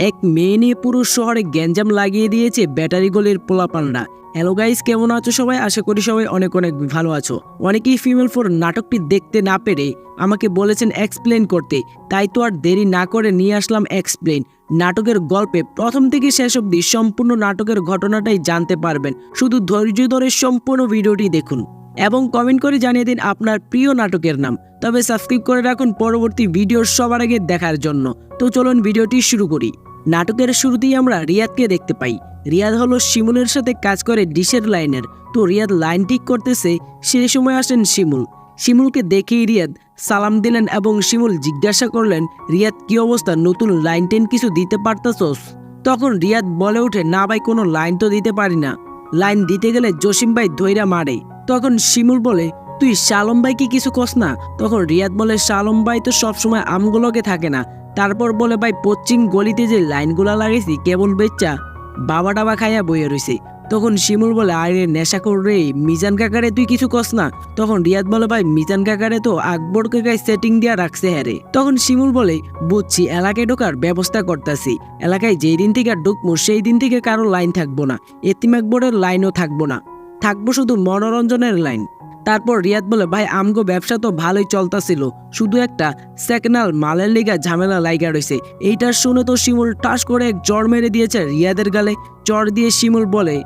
এক মেয়ে নিয়ে পুরো শহরে গ্যাঞ্জাম লাগিয়ে দিয়েছে ব্যাটারি গলির পোলাপানরা হ্যালো গাইস কেমন আছো সবাই? আশা করি সবাই অনেক অনেক ভালো আছো। অনেকেই ফিমেল ফোর নাটকটি দেখতে না পেরে আমাকে বলেছেন এক্সপ্লেন করতে। তাই তো আর দেরি না করে নিয়ে আসলাম এক্সপ্লেন নাটকের গল্পে প্রথম থেকে শেষ অবধি সম্পূর্ণ নাটকের ঘটনাটাই জানতে পারবেন। শুধু ধৈর্য ধরে সম্পূর্ণ ভিডিওটি দেখুন। এবং কমেন্ট করে জানিয়ে দিন আপনার প্রিয় নাটকের নাম। তবে সাবস্ক্রাইব করে রাখুন পরবর্তী ভিডিওর সবার আগে দেখার জন্য। তো চলুন ভিডিওটি শুরু করি। নাটকের শুরুতেই আমরা রিয়াদকে দেখতে পাই। রিয়াদ হলো শিমুলের সাথে কাজ করে ডিশের লাইনের। তো রিয়াদ লাইন ঠিক করতেছে, সেই সময় আসেন শিমুল। শিমুলকে দেখেই রিয়াদ সালাম দিলেন এবং শিমুল জিজ্ঞাসা করলেন, রিয়াদ, কি অবস্থা? নতুন লাইন টেন কিছু দিতে পারতাছোস? তখন রিয়াদ বলে ওঠে, না ভাই, কোনো লাইন তো দিতে পারি না। লাইন দিতে গেলে জসিম ভাই ধৈরা মারে। তখন শিমুল বলে, তুই শালম ভাইকে কিছু কস না? তখন রিয়াদ বলে, শালম ভাই তো সবসময় আমগুলোকে থাকে না। তারপর বলে, ভাই, পশ্চিম গলিতে যে লাইনগুলা লাগাইছি, কেবল বেচ্চা, বাবা টাবা খাইয়া বইয়ে রইছে। তখন শিমুল বলে আরে নেশা কর রে, মিজান কাকারে তুই কিছু কস না। তখন রিয়াদ বলে, ভাই, মিজান কাকারে তো আকবর কাকায় সেটিং দিয়া রাখছে হ্যারে তখন শিমুল বলে, বুঝছি, এলাকায় ঢোকার ব্যবস্থা করতেছি। এলাকায় যেই দিন থেকে ঢুকবো সেই দিন থেকে কারও লাইন থাকব না। এতিম আকবরের লাইনও থাকব না। থাকব শুধু মনোরঞ্জনের লাইন। তারপর রিয়াদ বলে, ভাই, আমগো ব্যবসা তো ভালোই চলতাছিল। শুধু একটা, সেকেনাল মালের লিগা ঝামেলা লাইগা রয়েছে এইটা শুনে তো শিমুল টাস করে এক জ্বর মেরে দিয়েছে রিয়াদের গালে। চর দিয়ে শিমুল বলে,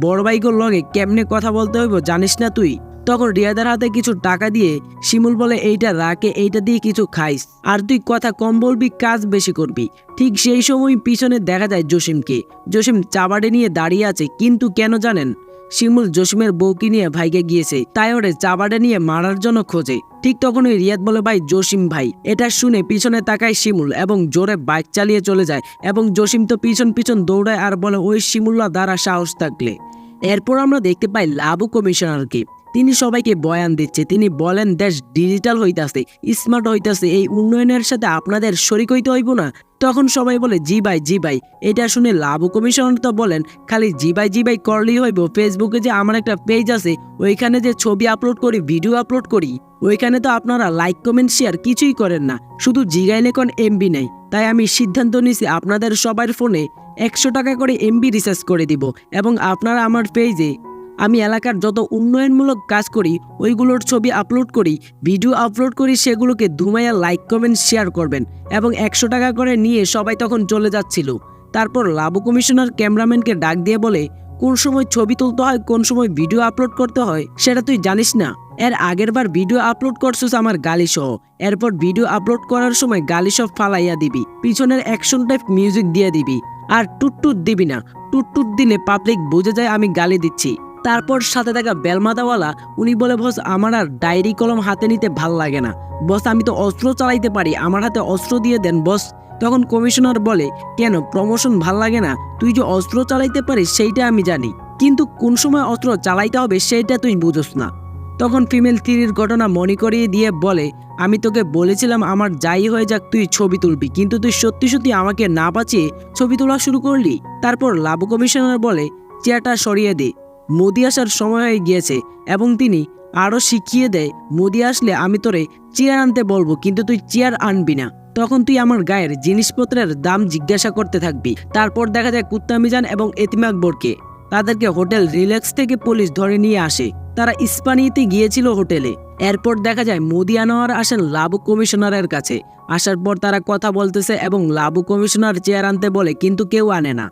বড় ভাইগোর লগে কেমনে কথা বলতে হইব জানিস না তুই? তখন রিয়াদের হাতে কিছু টাকা দিয়ে শিমুল বলে, এইটা রাখে, এইটা দিয়ে কিছু খাইস। আর তুই কথা কম বলবি, কাজ বেশি করবি। ঠিক সেই সময় পিছনে দেখা যায় জসিমকে। জসিম চাবাড়ে নিয়ে দাঁড়িয়ে আছে, কিন্তু কেন জানেন? শিমুল জসিমের বউকে নিয়ে ভাইকে গিয়েছে। তাই ওরে চাবাড়ে নিয়ে মারার জন্য খোঁজে। ঠিক তখনই রিয়াদ বলে, ভাই, জসিম ভাই। এটা শুনে পিছনে তাকায় শিমুল এবং জোরে বাইক চালিয়ে চলে যায় এবং জসিম তো পিছন পিছন দৌড়ায় আর বলে, ওই শিমুল্লা দ্বারা সাহস থাকলে। এরপর আমরা দেখতে পাই লাভু কমিশনারকে। তিনি সবাইকে বয়ান দিচ্ছে। তিনি বলেন, দেশ ডিজিটাল হইতাছে স্মার্ট হইতাছে, এই উন্নয়নের সাথে আপনাদের শরিক হইতে হইব না। তখন সবাই বলে, জি ভাই জি ভাই। এটা শুনে লাভু কমিশনার তো বলেন, খালি জি ভাই জি ভাই করলেই হইব। ফেসবুকে যে আমার একটা পেজ আছে, ওইখানে যে ছবি আপলোড করি ভিডিও আপলোড করি, ওইখানে তো আপনারা লাইক কমেন্ট শেয়ার কিছুই করেন না। শুধু জিগাইলে কোন এমবি নেই। তাই আমি সিদ্ধান্ত নিছি, আপনাদের সবার ফোনে একশো টাকা করে এমবি রিচার্জ করে দিব এবং আপনারা আমার পেজে আমি এলাকার যত উন্নয়নমূলক কাজ করি, ওইগুলোর ছবি আপলোড করি ভিডিও আপলোড করি, সেগুলোকে ধুমাইয়া লাইক কমেন্ট শেয়ার করবেন এবং একশো টাকা করে নিয়ে সবাই তখন চলে যাচ্ছিল। তারপর লাবু কমিশনার ক্যামেরাম্যানকে ডাক দিয়ে বলে, কোন সময় ছবি তুলতে হয়, কোন সময় ভিডিও আপলোড করতে হয়, সেটা তুই জানিস না। এর আগের বার ভিডিও আপলোড করছিস আমার গালি সহ। এরপর ভিডিও আপলোড করার সময় গালি সব ফালাইয়া দিবি। পিছনের অ্যাকশন টাইপ মিউজিক দিয়ে দিবি। আর টুটটুট দিবি না। টুটটুট দিলে পাবলিক বুঝে যায় আমি গালি দিচ্ছি। তারপর সাথে থাকা বেলমাদাওয়ালা, উনি বলে, বস, আমার আর ডায়েরি কলম হাতে নিতে ভালো লাগে না। বস, আমি তো অস্ত্র চালাইতে পারি, আমার হাতে অস্ত্র দিয়ে দেন, বস। তখন কমিশনার বলে, কেন প্রমোশন ভালো লাগে না? তুই যে অস্ত্র চালাইতে পারিস, সেইটা আমি জানি। কিন্তু কোন সময় অস্ত্র চালাইতে হবে, সেইটা তুই বুঝোস না। তখন ফিমেল থ্রির ঘটনা মনে করিয়ে দিয়ে বলে, আমি তোকে বলেছিলাম, আমার যাই হয়ে যাক, তুই ছবি তুলবি। কিন্তু তুই সত্যি সত্যি আমাকে না বাঁচিয়ে ছবি তোলা শুরু করলি? তারপর লাভ কমিশনার বলে, চেয়ারটা সরিয়ে দে। মোদি আসার সময় হয়ে গিয়েছে এবং তিনি আরও শিখিয়ে দেয়, মোদি আসলে আমি তোরে চেয়ার আনতে বলব, কিন্তু তুই চেয়ার আনবি না। তখন তুই আমার গায়ের জিনিসপত্রের দাম জিজ্ঞাসা করতে থাকবি। তারপর দেখা যায় কুত্তা মিজান এবং এতিম আকবরকে তাদেরকে হোটেল রিল্যাক্স থেকে পুলিশ ধরে নিয়ে আসে। তারা ইস্পানিতে গিয়েছিল হোটেলে। এরপর দেখা যায় মোদি আনোয়ার আসেন লাবু কমিশনারের কাছে। আসার পর তারা কথা বলতেছে এবং লাবু কমিশনার চেয়ার আনতে বলে, কিন্তু কেউ আনে না।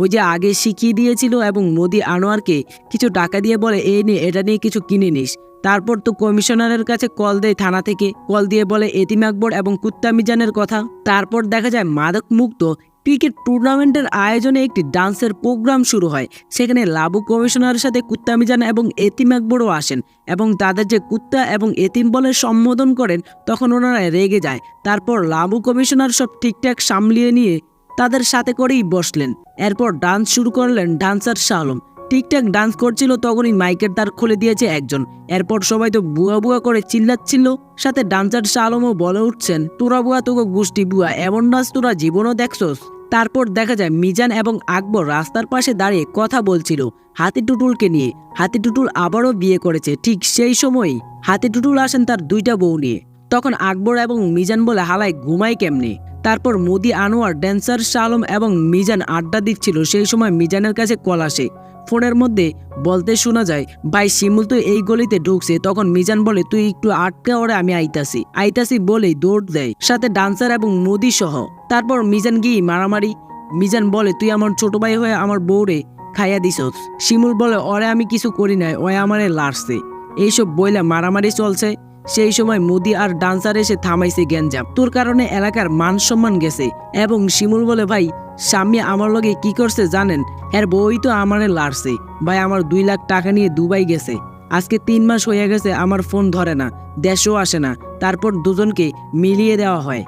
ওই যে আগে শিখিয়ে দিয়েছিল এবং মোদি আনোয়ারকে কিছু টাকা দিয়ে বলে এই নিয়ে এটা নিয়ে কিছু কিনে নিস। তারপর তো কমিশনারের কাছে কল দেয় থানা থেকে। কল দিয়ে বলে, এতিম আকবর এবং কুত্তা মিজানের কথা। তারপর দেখা যায় মাদক মুক্ত ক্রিকেট টুর্নামেন্টের আয়োজনে একটি ডান্সের প্রোগ্রাম শুরু হয়। সেখানে লাবু কমিশনারের সাথে কুত্তা মিজান এবং এতিম আকবরও আসেন এবং তাদের যে কুত্তা এবং এতিম বলে সম্বোধন করেন, তখন ওনারা রেগে যায়। তারপর লাবু কমিশনার সব ঠিকঠাক সামলিয়ে নিয়ে তাদের সাথে করেই বসলেন। এরপর ডান্স শুরু করলেন ডান্সার শালম। ঠিকঠাক ডান্স করছিল তখনই মাইকের তার খুলে দিয়েছে একজন। এরপর সবাই তো বুয়া বুয়া করে চিল্লাচ্ছিল। সাথে ডান্সার শালমও বলে উঠছেন, তোরা বুয়া, তোকে গোষ্ঠী বুয়া, এমন ডান্স তোরা জীবনও দেখছস? তারপর দেখা যায় মিজান এবং আকবর রাস্তার পাশে দাঁড়িয়ে কথা বলছিল হাতি টুটুলকে নিয়ে। হাতি টুটুল আবারও বিয়ে করেছে, ঠিক সেই সময়ই হাতি টুটুল আসেন তার দুইটা বউ নিয়ে। তখন আকবর এবং মিজান বলে, হালায়, ঘুমাই কেমনে? তারপর মোদি, আনোয়ার, ড্যান্সার শালম এবং মিজান আড্ডা দিচ্ছিল। সেই সময় মিজানের কাছে কল আসে। ফোনের মধ্যে বলতে শোনা যায়, ভাই, শিমুল তো এই গলিতে ঢুকছে। তখন মিজান বলে, তুই একটু আটকা ওরে, আমি আইতাছি। আইতাছি বলেই দৌড় দেয়, সাথে ডান্সার এবং মোদি সহ। তারপর মিজান গিয়ে মারামারি। মিজান বলে, তুই আমার ছোট ভাই হয়ে আমার বউরে খাইয়া দিছস। শিমুল বলে, ওরে, আমি কিছু করি নাই, ওয়ে আমারে লাড়ছে এইসব বইলে মারামারি চলছে। সেই সময় মোদি আর ডান্সার এসে থামাইছে গ্যাঞ্জাম। তোর কারণে এলাকার মান সম্মান গেছে। এবং শিমুল বলে, ভাই, স্বামী আমার লগে কি করছে জানেন? এর বই তো আমারে লাড়ছে ভাই, আমার দুই লাখ টাকা নিয়ে দুবাই গেছে। আজকে তিন মাস হয়ে গেছে, আমার ফোন ধরে না, দেশও আসে না। তারপর দুজনকে মিলিয়ে দেওয়া হয়।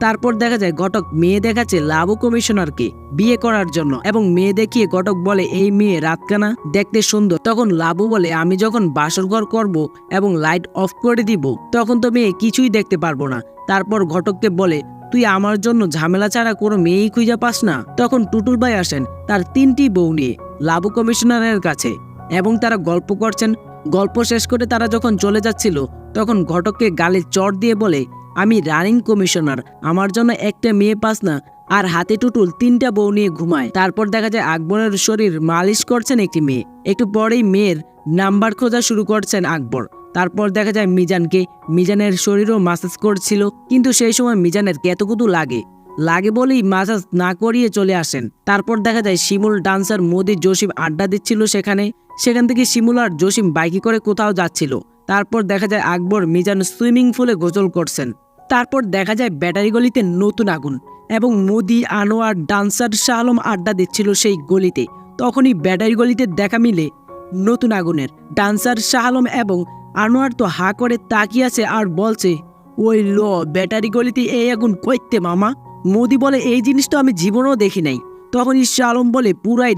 তারপর দেখা যায় ঘটক মেয়ে দেখাচ্ছে লাভু কমিশনারকে বিয়ে করার জন্য এবং মেয়ে দেখিয়ে ঘটক বলে, এই মেয়ে রাতকানা, দেখতে সুন্দর। তখন লাভু বলে, আমি যখন বাসর ঘর করব এবং লাইট অফ করে দিব, তখন তো মেয়ে কিছুই দেখতে পারব না। তারপর ঘটককে বলে, তুই আমার জন্য ঝামেলা ছাড়া কোনো মেয়েই খুঁজে পাস না। তখন টুটুল ভাই আসেন তার তিনটি বউ নিয়ে লাভু কমিশনারের কাছে এবং তারা গল্প করছেন। গল্প শেষ করে তারা যখন চলে যাচ্ছিল, তখন ঘটককে গালে চট দিয়ে বলে আমি রানিং কমিশনার। আমার জন্য একটা মেয়ে পাস না, আর হাতে টুটুল তিনটা বউ নিয়ে ঘুমায়। তারপর দেখা যায় আকবরের শরীর মালিশ করছেন একটি মেয়ে। একটু পরেই মেয়ের নাম্বার খোঁজা শুরু করছেন আকবর। তারপর দেখা যায় মিজানকে, মিজানের শরীরও মাসাজ করছিল, কিন্তু সেই সময় মিজানের কেতকুতু লাগে। লাগে বলেই মাসাজ না করিয়ে চলে আসেন। তারপর দেখা যায় শিমুল ডান্সার মোদি জসিম আড্ডা দিচ্ছিল সেখানে। সেখান থেকে শিমুল আর জসিম বাইকে করে কোথাও যাচ্ছিল। তারপর দেখা যায় আকবর মিজান সুইমিং পুলে গোসল করছেন। তারপর দেখা যায় ব্যাটারি গলিতে নতুন আগুন এবং মোদি, আনোয়ার, ডান্সার শাহ আলম আড্ডা দিচ্ছিল সেই গলিতে। তখনই ব্যাটারি গলিতে দেখা মিলে নতুন আগুনের। ডান্সার শাহ আলম এবং আনোয়ার তো হা করে তাকিয়ে আছে আর বলছে, ওই ল, ব্যাটারি গলিতে এই আগুন কইতে মামা? মোদি বলে, এই জিনিসটা আমি জীবনেও দেখি নাই। তখন শাহ আলম বলে, পুরাই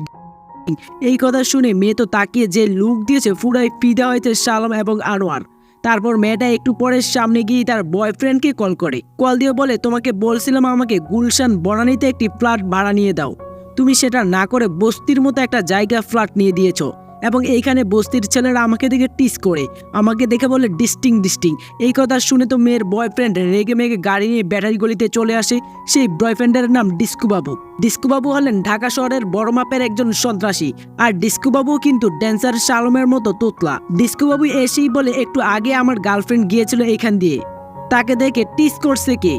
এই কথা শুনে মেয়ে তো তাকিয়ে যে লুক দিয়েছে, পুরাই ফিদা হয়েছে শালম এবং আনোয়ার। তারপর মেয়েটা একটু পরে সামনে গিয়ে তার বয়ফ্রেন্ডকে কল করে। কল দিয়ে বলে, তোমাকে বলছিলাম আমাকে গুলশান বনানীতে একটি ফ্ল্যাট ভাড়া নিয়ে দাও। তুমি সেটা না করে বস্তির মতো একটা জায়গা ফ্ল্যাট নিয়ে দিয়েছ। এবং এইখানে বস্তির ছেলেরা আমাকে দেখে টিস করে। আমাকে দেখে বলে, ডিস্টিং ডিস্টিং। এই কথা শুনে তো মেয়ের বয়ফ্রেন্ড রেগে মেগে গাড়ি নিয়ে ব্যাটারি গলিতে চলে আসে। সেই বয়ফ্রেন্ডের নাম ডিস্কুবাবু। ডিস্কুবাবু হলেন ঢাকা শহরের বড় মাপের একজন সন্ত্রাসী। আর ডিস্কুবাবু কিন্তু ড্যান্সার শালমের মতো তোতলা। ডিস্কুবাবু এসেই বলে, একটু আগে আমার গার্লফ্রেন্ড গিয়েছিল এখান দিয়ে। তাকে দেখে টিস করছে কে?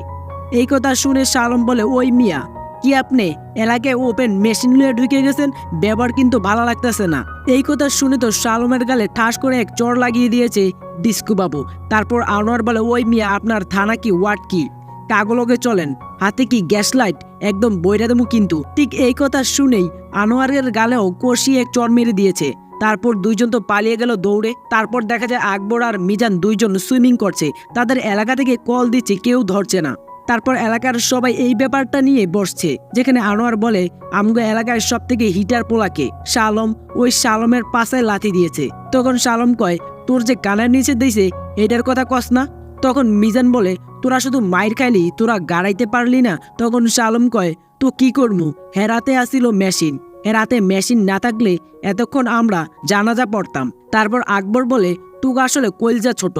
এই কথা শুনে শালম বলে, ওই মিয়া। কি আপনি? এলাকায় ওপেন মেশিন নিয়ে ঢুকে গেছেন? ব্যবহার কিন্তু ভালো লাগতেছে না। এই কথা শুনে তো শালমের গালে ঠাস করে এক চর লাগিয়ে দিয়েছে ডিস্কু বাবু। তারপর আনোয়ার বলে, ওই মিয়া, আপনার থানা কি, ওয়ার্ড কি? কাগলগে চলেন। হাতে কি গ্যাস লাইট? একদম বইরা দেবো কিন্তু। ঠিক এই কথা শুনেই আনোয়ারের গালেও কষি এক চর মেরে দিয়েছে। তারপর দুইজন তো পালিয়ে গেল দৌড়ে। তারপর দেখা যায় আকবর আর মিজান দুইজন সুইমিং করছে। তাদের এলাকা থেকে কল দিচ্ছে, কেউ ধরছে না। তারপর এলাকার সবাই এই ব্যাপারটা নিয়ে বসছে, যেখানে আনোয়ার বলে, আমগো এলাকার সব থেকে হিটার পোলাকে, শালম, ওই শালমের পাশে লাথি দিয়েছে। তখন শালম কয়, তোর যে কানের নিচে দিয়েছে, এটার কথা কস না। তখন মিজান বলে, তোরা শুধু মাইর খাইলি, তোরা গাড়াইতে পারলি না। তখন শালম কয়, তো কি করমু? হেরাতে আসিল মেশিন। হেরাতে মেশিন না থাকলে এতক্ষণ আমরা জানাজা পড়তাম। তারপর আকবর বলে তুক আসলে কলজা ছোট।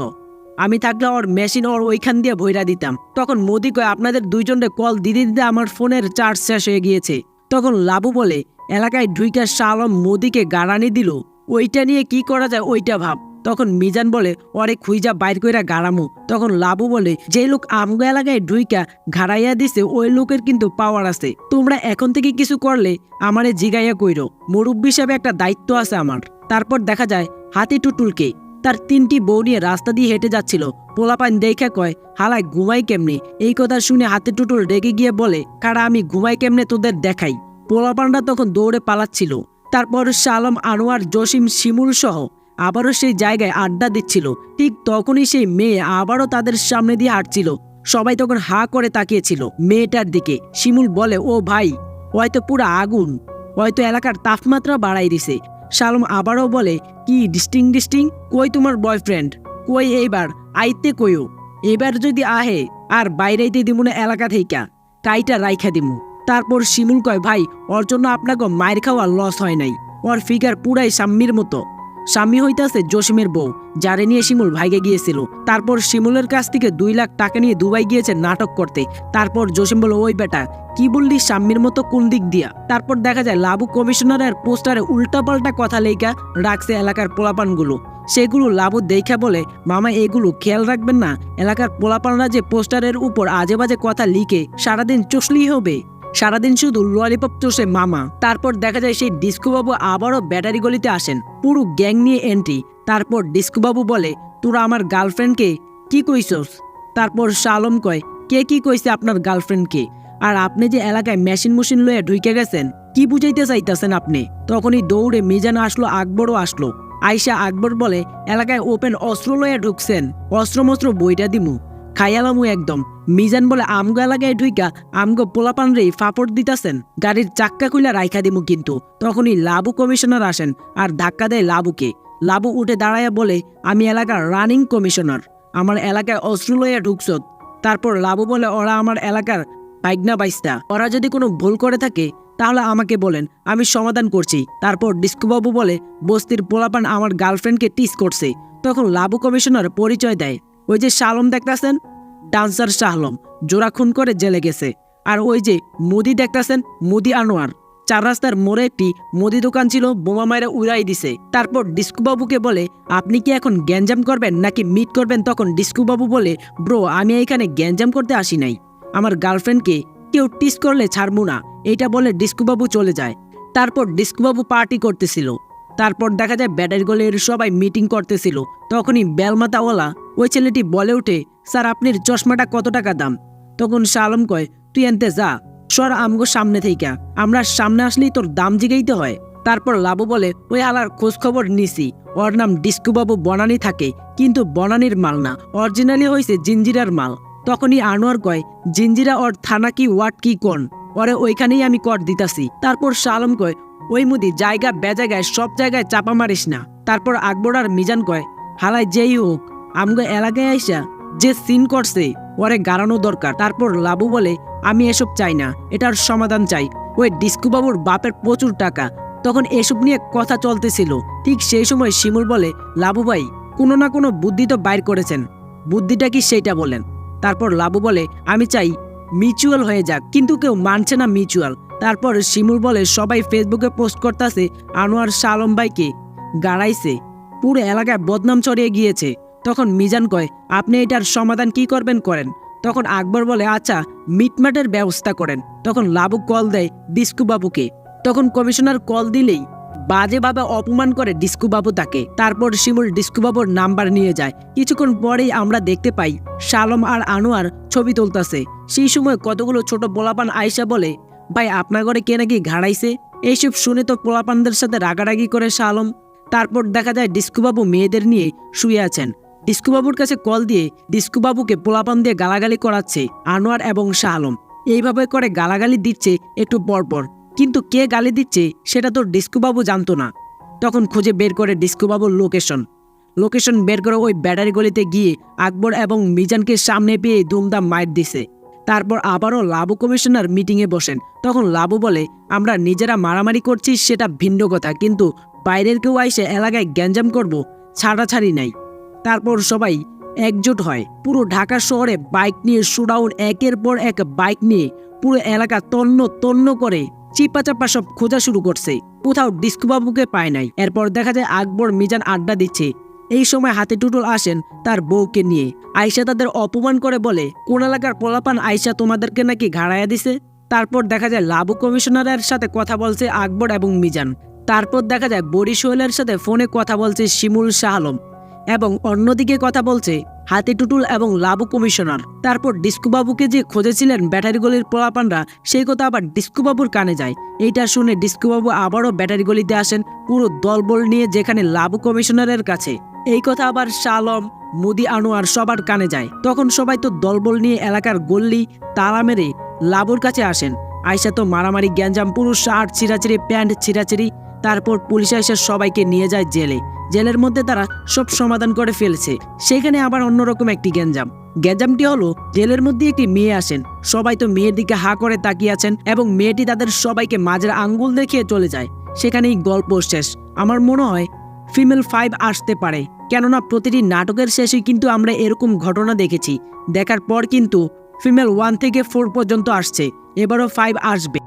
আমি থাকলে ওর মেশিন ওর ওইখান দিয়ে ভৈরা দিতাম। তখন মোদি কয়, আপনাদের দুইজনকে কল দিতে দিতে আমার ফোনের চার্জ শেষ হয়ে গিয়েছে। তখন লাবু বলে, এলাকায় ঢুইকা শালম মোদিকে গাড়ানি দিল। ওইটা নিয়ে কি করা যায় ওইটা ভাব। তখন মিজান বলে, ওরে খুইজা বাইর কইরা গাড়ামু। তখন লাবু বলে, যে লোক আমগো এলাকায় ঢুইকা ঘাড়াইয়া দিছে, ওই লোকের কিন্তু পাওয়ার আছে। তোমরা এখন থেকে কিছু করলে আমারে জিগাইয়া কইরো। মুরব্বী হিসাবে একটা দায়িত্ব আছে আমার। তারপর দেখা যায়, হাতি টুটুলকে তার তিনটি বউ নিয়ে রাস্তা দিয়ে হেঁটে যাচ্ছিল। পোলাপান দেখা কয়, হালায় ঘুমাই কেমনে? এই কথা শুনে হাতে টুটুল রেগে গিয়ে বলে, কারা, আমি ঘুমাই কেমনে তোদের দেখাই? পোলাপানরা তখন দৌড়ে পালাচ্ছিল। তারপর শালম, আনোয়ার, জসিম, শিমুল সহ আবারও সেই জায়গায় আড্ডা দিচ্ছিল। ঠিক তখনই সেই মেয়ে আবারও তাদের সামনে দিয়ে হাঁটছিল। সবাই তখন হা করে তাকিয়েছিল মেয়েটার দিকে। শিমুল বলে, ও ভাই, হয়তো পুরো আগুন। হয়তো এলাকার তাপমাত্রা বাড়াই দিছে। শালম আবারও বলে, কি ডিস্টিং ডিস্টিং? কই তোমার বয়ফ্রেন্ড? কই এইবার? আইতে কইও। এবার যদি আহে, আর বাইরেতে দিমু না এলাকা থেইকা। কাইটা রাইখা দিমু। তারপর শিমুল কয়, ভাই, ওর জন্য আপনাকে মায়ের খাওয়া লস হয় নাই। ওর ফিগার পুরাই সাম্মির মতো। স্বামী হইতাছে জসিমের বউ, যারে নিয়ে শিমুল ভাইগে গিয়েছিল। তারপর শিমুলের কাছ থেকে দুই লাখ টাকা নিয়ে দুবাই গিয়েছে নাটক করতে। তারপর জসিম বলল, ওই বেটা, কি বললি স্বামীর মতো কোন দিক দিয়া? তারপর দেখা যায়, লাবু কমিশনারের পোস্টারে উল্টাপাল্টা কথা লেখা রাখছে এলাকার পোলাপানগুলো। সেগুলো লাবু দেখা বলে, মামা, এগুলো খেয়াল রাখবেন না। এলাকার পোলাপানরা যে পোস্টারের উপর আজে বাজে কথা লিখে, সারাদিন চষলেই হবে। সারাদিন শুধু ললিপপ চষে মামা, তারপর দেখা যায় সেই ডিস্কোবাবু আবারও ব্যাটারি গলিতে আসেন, পুরো গ্যাং নিয়ে এন্ট্রি তারপর ডিস্কোবাবু বলে, তোরা আমার গার্লফ্রেন্ডকে কি কইছস? তারপর শালম কয়, কে কি কইছে আপনার গার্লফ্রেন্ডকে? আর আপনি যে এলাকায় মেশিন মেশিন লয়ে ঢুকে গেছেন, কি বুঝাইতে চাইতেছেন আপনি? তখনই দৌড়ে মিজান আসলো, আকবরও আসলো। আয়সা আকবর বলে, এলাকায় ওপেন অস্ত্র লয়ে ঢুকছেন অস্ত্র মস্ত্র বইটা দিমু। খাইয়ালামু একদম। মিজান বলে, আমগো এলাকায় ঢুইকা আমগো পোলাপান রে ফাপড় দিতাছেন। গাড়ির চাক্কা খুইলা রাইখা দিমু কিন্তু। তখনই লাবু কমিশনার আসেন আর ধাক্কা দেয় লাবুকে। লাবু উঠে দাঁড়াইয়া বলে, আমি এলাকার রানিং কমিশনার। আমার এলাকায় অস্ত্র লইয়া ঢুকছ। তারপর লাবু বলে, ওরা আমার এলাকার বাইগনা বাইস্তা। ওরা যদি কোনো ভুল করে থাকে, তাহলে আমাকে বলেন। আমি সমাধান করছি। তারপর ডিস্কুবাবু বলে, বস্তির পোলাপান আমার গার্লফ্রেন্ডকে টিস করছে। তখন লাবু কমিশনার পরিচয় দেয়। ওই যে শালম দেখতাছেন? ডান্সার শাহলম জোড়া খুন করে জেলে গেছে। আর ওই যে মুদি দেখতাছেন? মুদি আনোয়ার। চার রাস্তার মোড়ে একটি মুদি দোকান ছিল, বোমা মায়েরা উড়াই দিছে। তারপর ডিস্কুবাবুকে বলে, আপনি কি এখন গ্যাঞ্জাম করবেন নাকি মিট করবেন? তখন ডিস্কুবাবু বলে, ব্রো, আমি এখানে গ্যাঞ্জাম করতে আসি নাই। আমার গার্লফ্রেন্ডকে কেউ টিস করলে ছাড়বো না। এটা বলে ডিস্কুবাবু চলে যায়। তারপর ডিস্কুবাবু পার্টি করতেছিল। তারপর দেখা যায় ব্যাটারি গলের সবাই মিটিং করতেছিল। তখনই বেলমাতাওয়ালা, ওই ছেলেটি বলে ওঠে, স্যার, আপনার চশমাটা কত টাকা দাম? তখন শালম কয়, তুই আনতে যা, সর আমগো সামনে থেকে আমরা সামনে আসলেই তোর দাম জিগাইতে হয়। তারপর লাবু বলে, ওই আলার খোঁজ খবর নিছি, ওর নাম ডিস্কুবাবু বনানি থাকে, কিন্তু বনানির মাল না, অরিজিনালি হয়েছে জিঞ্জিরার মাল। তখনই আনোয়ার কয় জিঞ্জিরা ওর থানা কি ওয়াট কি, কোন? ওরে ওইখানেই আমি কর দিতাছি। তারপর শালম কয় ওই মুদি জায়গা বেজায়গায় সব জায়গায় চাপা মারিস না। তারপর আকবর আর মিজান কয়, হালাই যেই হোক, আমগো এলাকায় আইসা যে সিন করছে, ওরে গাড়ানো দরকার। তারপর লাবু বলে, আমি এসব চাই না, এটার সমাধান চাই। ওই ডিস্কুবাবুর বাপের প্রচুর টাকা। তখন এসব নিয়ে কথা চলতেছিল। ঠিক সেই সময় শিমুল বলে, লাবু ভাই, কোনো না কোনো বুদ্ধি তো বাইর করেছেন। বুদ্ধিটা কি সেইটা বলেন? তারপর লাবু বলে, আমি চাই মিউচুয়াল হয়ে যাক, কিন্তু কেউ মানছে না মিউচুয়াল। তারপর শিমুল বলে সবাই ফেসবুকে পোস্ট করতেছে আনোয়ার শালম ভাইকে। গাড়াইছে। পুরো এলাকায় বদনাম ছড়িয়ে গিয়েছে। তখন মিজান কয়, আপনি এটার সমাধান কি করবেন করেন? তখন আকবর বলে আচ্ছা মিটমাটের ব্যবস্থা করেন। তখন লাবু কল দেয় ডিস্কু বাবুকে। তখন কমিশনার কল দিলেই বাজেভাবে অপমান করে ডিস্কুবাবু তাকে। তারপর শিমুল ডিস্কুবাবুর নাম্বার নিয়ে যায়। কিছুক্ষণ পরেই আমরা দেখতে পাই শালম আর আনোয়ার ছবি তুলতাছে। সেই সময় কতগুলো ছোট পোলাপান আয়সা বলে ভাই, আপনার ঘরে কে নাকি ঘাড়াইছে? এইসব শুনে তো পোলাপানদের সাথে রাগারাগি করে শালম। তারপর দেখা যায় ডিস্কুবাবু মেয়েদের নিয়ে শুয়ে আছেন। ডিস্কুবাবুর কাছে কল দিয়ে ডিস্কুবাবুকে পোলাপান দিয়ে গালাগালি করাচ্ছে আনোয়ার এবং শাহ আলম এইভাবে করে গালাগালি দিচ্ছে একটু পরপর। কিন্তু কে গালি দিচ্ছে সেটা তো ডিস্কুবাবু জানতো না। তখন খুঁজে বের করে ডিস্কুবাবুর লোকেশন। লোকেশন বের করে ওই ব্যাটারি গলিতে গিয়ে আকবর এবং মিজানকে সামনে পেয়ে দুমদাম মাইর দিছে। তারপর আবারও লাবু কমিশনার মিটিংয়ে বসেন। তখন লাবু বলে, আমরা নিজেরা মারামারি করছি, সেটা ভিন্ন কথা, কিন্তু বাইরের কেউ আইসে এলাকায় গ্যাঞ্জাম করব, ছাড়াছাড়ি নাই। তারপর সবাই একজোট হয়। পুরো ঢাকা শহরে বাইক নিয়ে শুডাউন, একের পর এক বাইক নিয়ে পুরো এলাকা তন্ন তন্ন করে চিপা চাপা সব খোঁজা শুরু করছে। কোথাও ডিস্কুবাবুকে পায় নাই। এরপর দেখা যায় আকবর মিজান আড্ডা দিচ্ছে। এই সময় হাতে টুটুল আসেন তার বউকে নিয়ে। আয়সা তাদের অপমান করে বলে, কোন এলাকার পোলাপান আয়সা তোমাদেরকে নাকি ঘাড়াইয়া দিছে? তারপর দেখা যায় লাবু কমিশনারের সাথে কথা বলছে আকবর এবং মিজান। তারপর দেখা যায় বড়ি সোহেলের সাথে ফোনে কথা বলছে শিমুল শাহ আলম এবং অন্যদিকে কথা বলছে হাতি টুটুল এবং লাবু কমিশনার। তারপর ডিস্কুবাবুকে যে খুঁজেছিলেন ব্যাটারি গলির পোলাপানরা, সেই কথা আবার ডিস্কুবাবুর কানে যায়। এইটা শুনে ডিস্কুবাবু আবারও ব্যাটারি গলিতে আসেন পুরো দলবল নিয়ে যেখানে লাবু কমিশনারের কাছে। এই কথা আবার শালম, মুদি আনোয়ার সবার কানে যায়। তখন সবাই তো দলবল নিয়ে এলাকার গল্লি তালা মেরে লাবুর কাছে আসেন। আয়সা তো মারামারি, গ্যাঞ্জাম পুরো শার্ট ছিঁড়াছিড়ি, প্যান্ট, ছিঁড়াছিড়ি। তারপর পুলিশ এসে সবাইকে নিয়ে যায় জেলে। জেলের মধ্যে তারা সব সমাধান করে ফেলছে। সেখানে আবার অন্যরকম একটি গ্যাঞ্জাম। গ্যাঞ্জামটি হলো, জেলের মধ্যে একটি মেয়ে আসেন। সবাই তো মেয়ের দিকে হা করে তাকিয়ে আছেন এবং মেয়েটি তাদের সবাইকে মাঝের আঙ্গুল দেখিয়ে চলে যায়। সেখানেই গল্প শেষ। আমার মনে হয় ফিমেল ফাইভ আসতে পারে। কেননা প্রতিটি নাটকের শেষে কিন্তু আমরা এরকম ঘটনা দেখেছি। দেখার পর কিন্তু ফিমেল ওয়ান থেকে ফোর পর্যন্ত আসছে। এবারও ফাইভ আসবে।